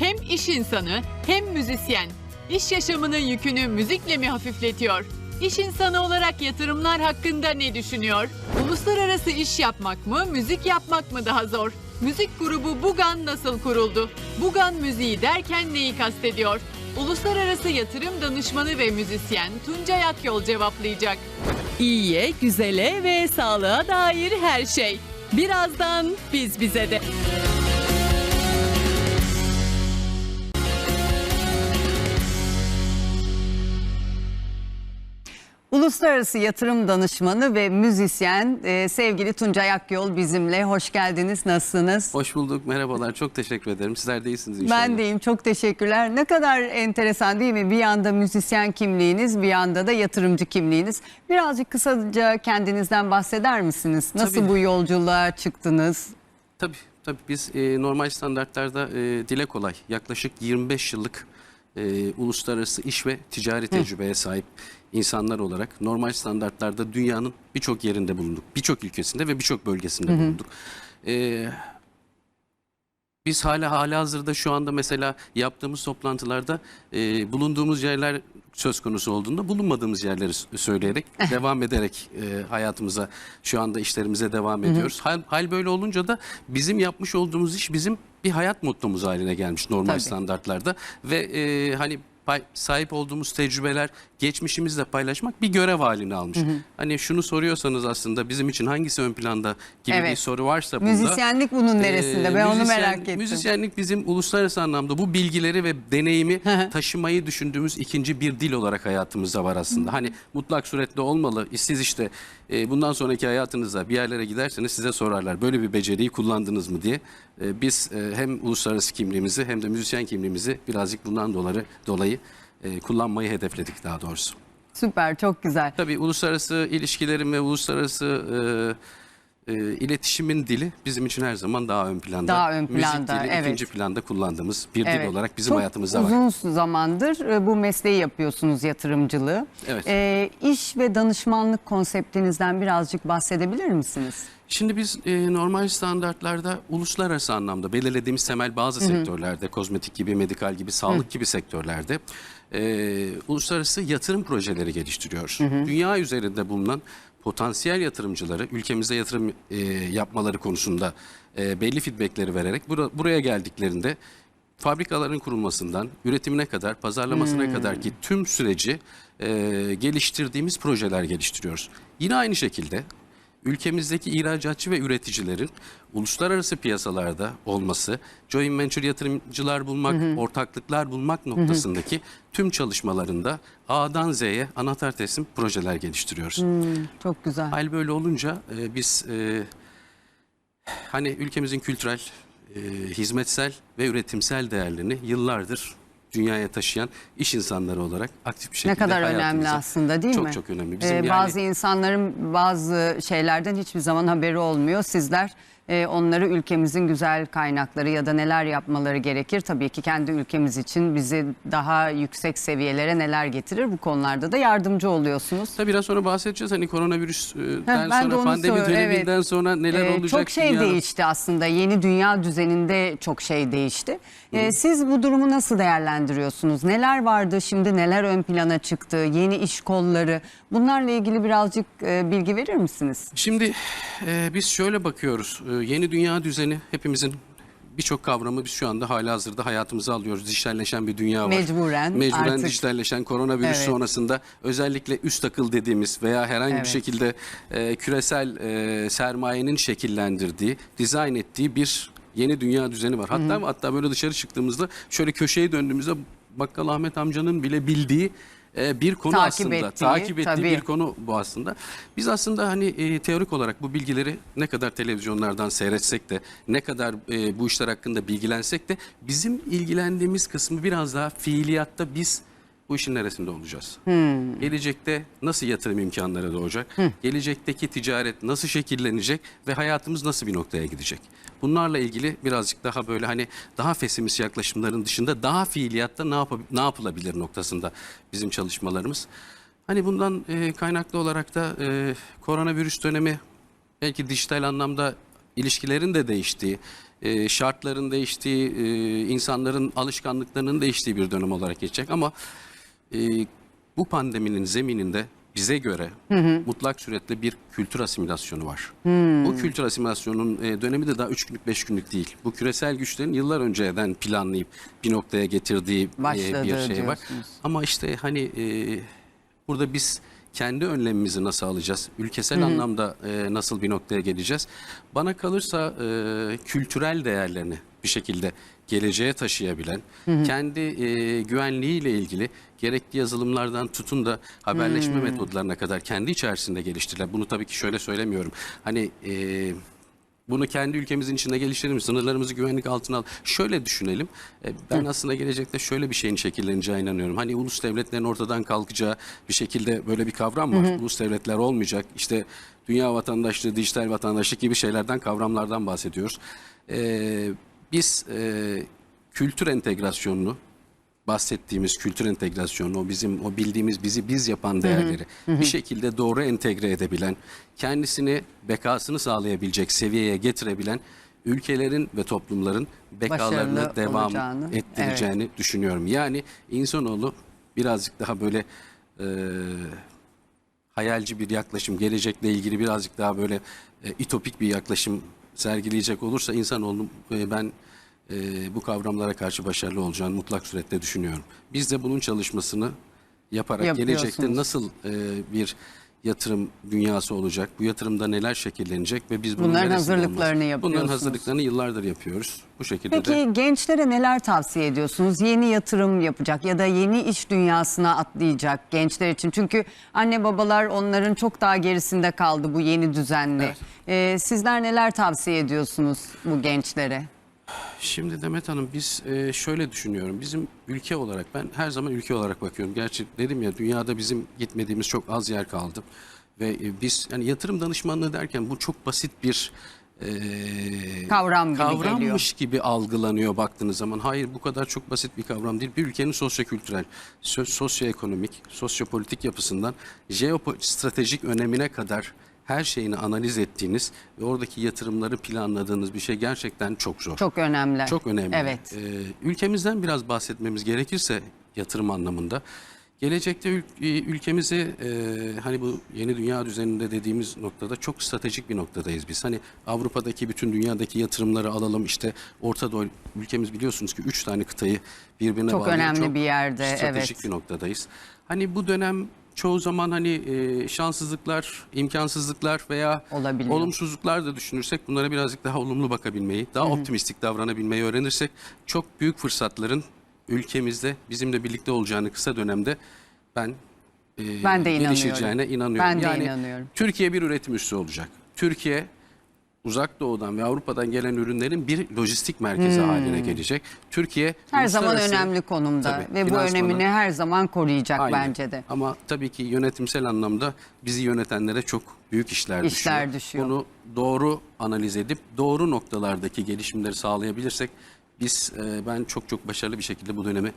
Hem iş insanı hem müzisyen. İş yaşamının yükünü müzikle mi hafifletiyor? İş insanı olarak yatırımlar hakkında ne düşünüyor? Uluslararası iş yapmak mı, müzik yapmak mı daha zor? Müzik grubu Bugan nasıl kuruldu? Bugan müziği derken neyi kastediyor? Uluslararası yatırım danışmanı ve müzisyen Tuncay Akyol cevaplayacak. İyiye, güzele ve sağlığa dair her şey. Birazdan biz bize de. Uluslararası yatırım danışmanı ve müzisyen e, sevgili Tuncay Akyol bizimle. Hoş geldiniz. Nasılsınız? Hoş bulduk. Merhabalar. Çok teşekkür ederim. Sizler de iyisiniz inşallah. Ben deyim. Çok teşekkürler. Ne kadar enteresan değil mi? Bir yanda müzisyen kimliğiniz, bir yanda da yatırımcı kimliğiniz. Birazcık kısaca kendinizden bahseder misiniz? Nasıl Tabii. bu yolculuğa çıktınız? Tabii tabii biz e, normal standartlarda e, dile kolay yaklaşık 25 yıllık e, uluslararası iş ve ticari tecrübeye sahip insanlar olarak normal standartlarda dünyanın birçok yerinde bulunduk. Birçok ülkesinde ve birçok bölgesinde bulunduk. E, biz hala hala hazırda şu anda mesela yaptığımız toplantılarda e, bulunduğumuz yerler söz konusu olduğunda bulunmadığımız yerleri söyleyerek devam ederek e, hayatımıza şu anda işlerimize devam ediyoruz. Hal, hal böyle olunca da bizim yapmış olduğumuz iş bizim bir hayat mottomuz haline gelmiş normal Tabii. standartlarda ve e, hani sahip olduğumuz tecrübeler geçmişimizle paylaşmak bir görev halini almış. Hani şunu soruyorsanız aslında bizim için hangisi ön planda gibi bir Evet. soru varsa bunda Müzisyenlik bunun neresinde? ee, ben onu merak ettim. Müzisyenlik bizim uluslararası anlamda bu bilgileri ve deneyimi taşımayı düşündüğümüz ikinci bir dil olarak hayatımızda var aslında. Hani mutlak suretle olmalı. Siz işte e, bundan sonraki hayatınızda bir yerlere giderseniz size sorarlar. Böyle bir beceriyi kullandınız mı diye. E, Biz e, hem uluslararası kimliğimizi hem de müzisyen kimliğimizi birazcık bundan dolayı, dolayı e, kullanmayı hedefledik daha doğrusu. Süper, çok güzel. Tabii uluslararası ilişkilerin ve uluslararası e, e, iletişimin dili bizim için her zaman daha ön planda. Daha ön planda, Müzik dili evet. ikinci planda kullandığımız bir dil Evet. olarak bizim Çok hayatımızda var. uzun zamandır e, bu mesleği yapıyorsunuz yatırımcılığı. Evet. E, iş ve danışmanlık konseptinizden birazcık bahsedebilir misiniz? Şimdi biz e, normal standartlarda uluslararası anlamda belirlediğimiz temel bazı sektörlerde, kozmetik gibi, medikal gibi, sağlık gibi sektörlerde e, uluslararası yatırım projeleri geliştiriyoruz. Dünya üzerinde bulunan potansiyel yatırımcıları ülkemize yatırım e, yapmaları konusunda e, belli feedbackleri vererek bura- buraya geldiklerinde fabrikaların kurulmasından üretimine kadar, pazarlamasına kadar ki tüm süreci e, geliştirdiğimiz projeler geliştiriyoruz. Yine aynı şekilde ülkemizdeki ihracatçı ve üreticilerin uluslararası piyasalarda olması, joint venture yatırımcılar bulmak, ortaklıklar bulmak noktasındaki tüm çalışmalarında A'dan Z'ye anahtar teslim projeler geliştiriyoruz. Çok güzel. Hal böyle olunca e, biz e, hani ülkemizin kültürel, e, hizmetsel ve üretimsel değerlerini yıllardır dünyaya taşıyan iş insanları olarak aktif bir şekilde Ne kadar önemli hayatımıza- aslında değil çok, mi? Çok çok önemli. Bizim Ee, yani Bazı insanların bazı şeylerden hiçbir zaman haberi olmuyor. Sizler e, onları ülkemizin güzel kaynakları ya da neler yapmaları gerekir. Tabii ki kendi ülkemiz için bizi daha yüksek seviyelere neler getirir bu konularda da yardımcı oluyorsunuz. Tabii biraz sonra bahsedeceğiz hani koronavirüsten ben de sonra onu pandemi sor- döneminden evet. sonra neler Ee, olacak Çok şey dünyada? değişti aslında. Yeni dünya düzeninde çok şey değişti. Ee, siz bu durumu nasıl değerlendiriyorsunuz? Neler vardı şimdi neler ön plana çıktı? Yeni iş kolları. Bunlarla ilgili birazcık e, bilgi verir misiniz? Şimdi e, biz şöyle bakıyoruz. E, yeni dünya düzeni hepimizin birçok kavramı biz şu anda hala hazırda hayatımıza alıyoruz. Dijitalleşen bir dünya var. Mecburen Mecburen artık. dijitalleşen koronavirüs Evet. sonrasında özellikle üst akıl dediğimiz veya herhangi Evet. bir şekilde e, küresel e, sermayenin şekillendirdiği, dizayn ettiği bir yeni dünya düzeni var. Hatta hatta böyle dışarı çıktığımızda şöyle köşeye döndüğümüzde Bakkal Ahmet amcanın bile bildiği e, bir konu Takip aslında. ettiği, takip ettiği tabii. bir konu bu aslında. Biz aslında hani e, teorik olarak bu bilgileri ne kadar televizyonlardan seyretsek de ne kadar e, bu işler hakkında bilgilensek de bizim ilgilendiğimiz kısmı biraz daha fiiliyatta biz bu işin neresinde olacağız? Gelecekte nasıl yatırım imkanları doğacak? Gelecekteki ticaret nasıl şekillenecek ve hayatımız nasıl bir noktaya gidecek? Bunlarla ilgili birazcık daha böyle hani daha pesimist yaklaşımların dışında daha fiiliyatta ne, yap- ne yapılabilir noktasında bizim çalışmalarımız. Hani bundan e, kaynaklı olarak da e, koronavirüs dönemi belki dijital anlamda ilişkilerin de değiştiği, e, şartların değiştiği, e, insanların alışkanlıklarının değiştiği bir dönem olarak geçecek ama e, bu pandeminin zemininde bize göre mutlak suretle bir kültür asimilasyonu var. Bu kültür asimilasyonunun e, dönemi de daha 3 günlük 5 günlük değil. Bu küresel güçlerin yıllar önceden planlayıp bir noktaya getirdiği e, bir şey var. diyorsunuz. Ama işte hani e, burada biz kendi önlemimizi nasıl alacağız? Ülkesel anlamda e, nasıl bir noktaya geleceğiz? Bana kalırsa e, kültürel değerlerini bir şekilde geleceğe taşıyabilen, kendi e, güvenliğiyle ilgili gerekli yazılımlardan tutun da haberleşme metodlarına kadar kendi içerisinde geliştirilen. Bunu tabii ki şöyle söylemiyorum. Hani e, bunu kendi ülkemizin içinde geliştirelim, sınırlarımızı güvenlik altına al. Şöyle düşünelim. E, Ben aslında gelecekte şöyle bir şeyin şekilleneceğine inanıyorum. Hani ulus devletlerin ortadan kalkacağı bir şekilde böyle bir kavram var. Ulus devletler olmayacak. İşte dünya vatandaşlığı, dijital vatandaşlık gibi şeylerden, kavramlardan bahsediyoruz. E, biz e, kültür entegrasyonunu bahsettiğimiz kültür entegrasyonu, o bizim o bildiğimiz bizi biz yapan değerleri bir şekilde doğru entegre edebilen, kendisini bekasını sağlayabilecek seviyeye getirebilen ülkelerin ve toplumların bekalarını Başarılı devam olacağını, ettireceğini düşünüyorum. Yani insanoğlu birazcık daha böyle e, hayalci bir yaklaşım, gelecekle ilgili birazcık daha böyle e, itopik bir yaklaşım sergileyecek olursa insanoğlu e, ben e, bu kavramlara karşı başarılı olacağını mutlak suretle düşünüyorum. Biz de bunun çalışmasını yaparak gelecekte nasıl e, bir yatırım dünyası olacak, bu yatırımda neler şekillenecek ve biz bunun Bunların hazırlıklarını olmaz? Bunların yapıyorsunuz. hazırlıklarını yıllardır yapıyoruz. Bu şekilde de Peki gençlere neler tavsiye ediyorsunuz? Yeni yatırım yapacak ya da yeni iş dünyasına atlayacak gençler için. Çünkü anne babalar onların çok daha gerisinde kaldı bu yeni düzenle. Evet. Ee, sizler neler tavsiye ediyorsunuz bu gençlere? Şimdi Demet Hanım biz e, şöyle düşünüyorum. Bizim ülke olarak ben her zaman ülke olarak bakıyorum. Gerçi dedim ya dünyada bizim gitmediğimiz çok az yer kaldı. Ve e, biz yani yatırım danışmanlığı derken bu çok basit bir e, Kavram gibi kavrammış gibi algılanıyor baktığınız zaman. Hayır bu kadar çok basit bir kavram değil. Bir ülkenin sosyokültürel, sosyoekonomik, sosyopolitik yapısından jeostratejik önemine kadar her şeyini analiz ettiğiniz ve oradaki yatırımları planladığınız bir şey gerçekten çok zor. Çok önemli. Çok önemli. Evet. Ee, ülkemizden biraz bahsetmemiz gerekirse yatırım anlamında. Gelecekte ül- e, ülkemizi e, hani bu yeni dünya düzeninde dediğimiz noktada çok stratejik bir noktadayız biz. Hani Avrupa'daki bütün dünyadaki yatırımları alalım işte Orta Doğu ülkemiz biliyorsunuz ki üç tane kıtayı birbirine Çok bağlayan önemli bir yerde, Stratejik evet. bir noktadayız. Hani bu dönem çoğu zaman hani e, şanssızlıklar, imkansızlıklar veya Olabiliyor. olumsuzluklar da düşünürsek bunlara birazcık daha olumlu bakabilmeyi, daha optimistik davranabilmeyi öğrenirsek çok büyük fırsatların ülkemizde bizimle birlikte olacağını kısa dönemde ben e, Ben de inanıyorum. gelişeceğine inanıyorum. Ben de yani inanıyorum. Türkiye bir üretim üssü olacak. Türkiye uzak doğudan ve Avrupa'dan gelen ürünlerin bir lojistik merkezi haline gelecek. Türkiye Hmm. Her zaman uluslararası- önemli konumda Tabii, ve bu önemini her zaman koruyacak Aynen. bence de. Ama tabii ki yönetimsel anlamda bizi yönetenlere çok büyük işler, İşler düşüyor. düşüyor. Bunu doğru analiz edip doğru noktalardaki gelişimleri sağlayabilirsek biz e, ben çok çok başarılı bir şekilde bu dönemi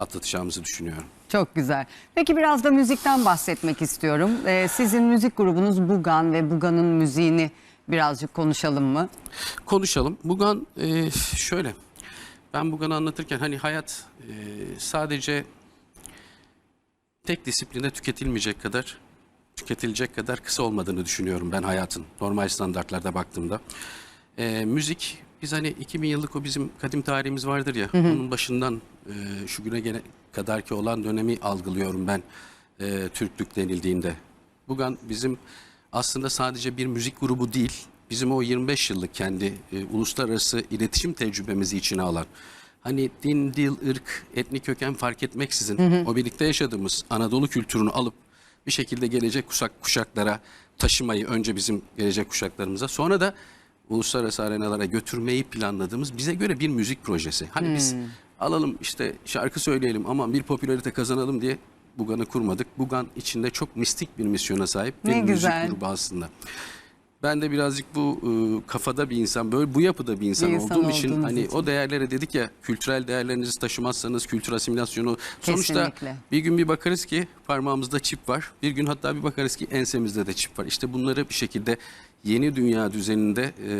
atlatacağımızı düşünüyorum. Çok güzel. Peki biraz da müzikten bahsetmek istiyorum. Ee, sizin müzik grubunuz Bugan ve Bugan'ın müziğini birazcık konuşalım mı? Konuşalım. Bugan e, şöyle. Ben Bugan'ı anlatırken hani hayat e, sadece tek disiplinde tüketilmeyecek kadar tüketilecek kadar kısa olmadığını düşünüyorum ben hayatın normal standartlarda baktığımda. E, müzik biz hani 2000 yıllık o bizim kadim tarihimiz vardır ya onun başından e, şu güne gele kadar ki olan dönemi algılıyorum ben e, Türklük denildiğinde. Bugan bizim aslında sadece bir müzik grubu değil, bizim o 25 yıllık kendi e, uluslararası iletişim tecrübemizi içine alan, hani din, dil, ırk, etnik köken fark etmeksizin o birlikte yaşadığımız Anadolu kültürünü alıp bir şekilde gelecek kuşak kuşaklara taşımayı önce bizim gelecek kuşaklarımıza sonra da uluslararası arenalara götürmeyi planladığımız bize göre bir müzik projesi. Hani biz alalım işte şarkı söyleyelim ama bir popülarite kazanalım diye Bugan'ı kurmadık. Bugan içinde çok mistik bir misyona sahip bir Ne müzik güzel. grubu aslında. Ben de birazcık bu e, kafada bir insan, böyle bu yapıda bir insan, Bir insan olduğum için hani için. o değerlere dedik ya kültürel değerlerinizi taşımazsanız kültür asimilasyonu sonuçta Kesinlikle. bir gün bir bakarız ki parmağımızda çip var. Bir gün hatta bir bakarız ki ensemizde de çip var. İşte bunları bir şekilde yeni dünya düzeninde e,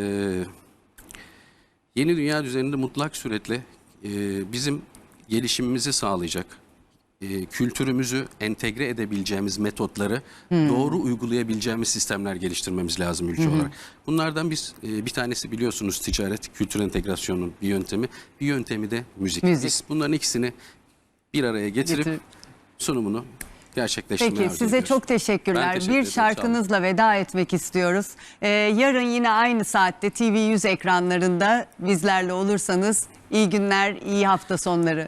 Yeni dünya düzeninde mutlak suretle e, bizim gelişimimizi sağlayacak, e, kültürümüzü entegre edebileceğimiz metotları doğru uygulayabileceğimiz sistemler geliştirmemiz lazım ülke olarak. Bunlardan biz e, bir tanesi biliyorsunuz ticaret, kültür entegrasyonunun bir yöntemi, bir yöntemi de müzik. Müzik. Biz bunların ikisini bir araya getirip Getirip- sunumunu gerçekleştirmeye Peki size ediyoruz. çok teşekkürler. Ben teşekkür bir ederim, olun. şarkınızla veda etmek istiyoruz. Ee, yarın yine aynı saatte TV100 ekranlarında bizlerle olursanız iyi günler, iyi hafta sonları.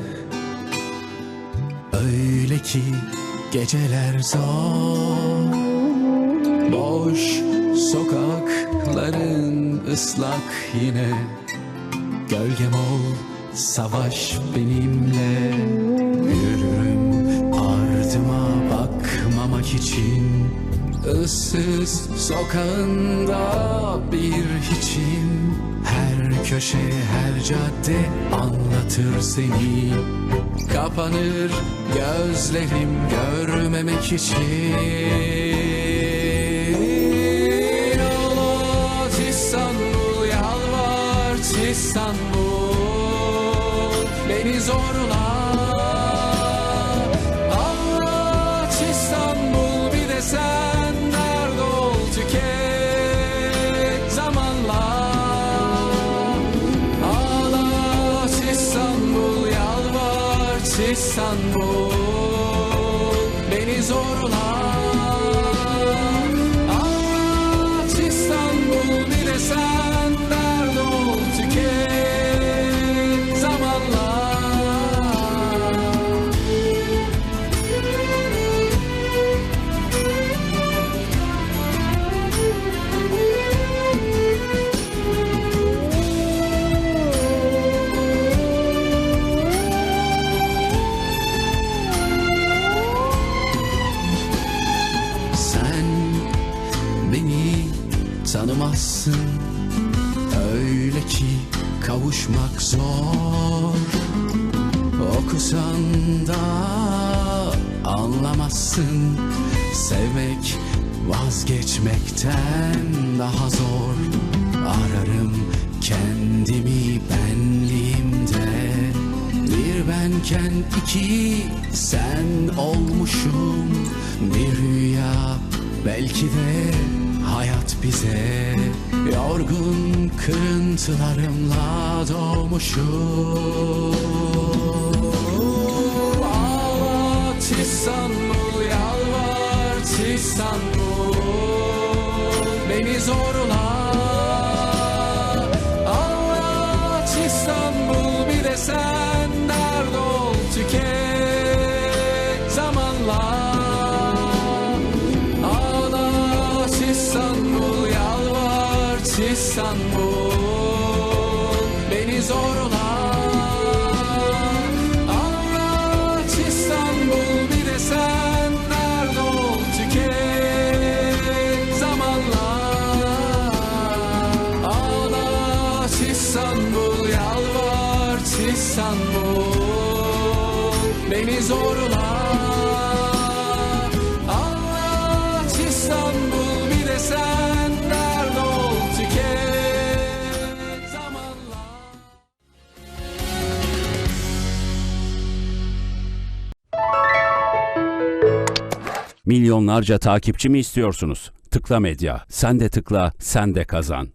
ki geceler zor. Boş sokakların ıslak yine. Gölgem ol, savaş benimle. Yürürüm ardıma bakmamak için. Issız sokağında bir hiçim. Her köşe, her cadde anlatır seni Kapanır gözlerim görmemek için. Ağlat İstanbul, yalvart İstanbul. Beni zorla İstanbul tanımazsın Öyle ki kavuşmak zor. Okusan da anlamazsın. Sevmek vazgeçmekten daha zor. Ararım kendimi benliğimde. Bir benken iki sen olmuşum. Bir rüya belki de bize Yorgun kırıntılarımla doğmuşum Ağlat İstanbul, yalvart İstanbul Beni zorla Ağlat İstanbul bir de sen Dert İstanbul Beni zorla. Ağlat İstanbul bir de sen Nerede ol tüket zamanla. Ağlat İstanbul, yalvart İstanbul Beni zorla Milyonlarca takipçi mi istiyorsunuz? Tıkla Medya. Sen de tıkla, sen de kazan.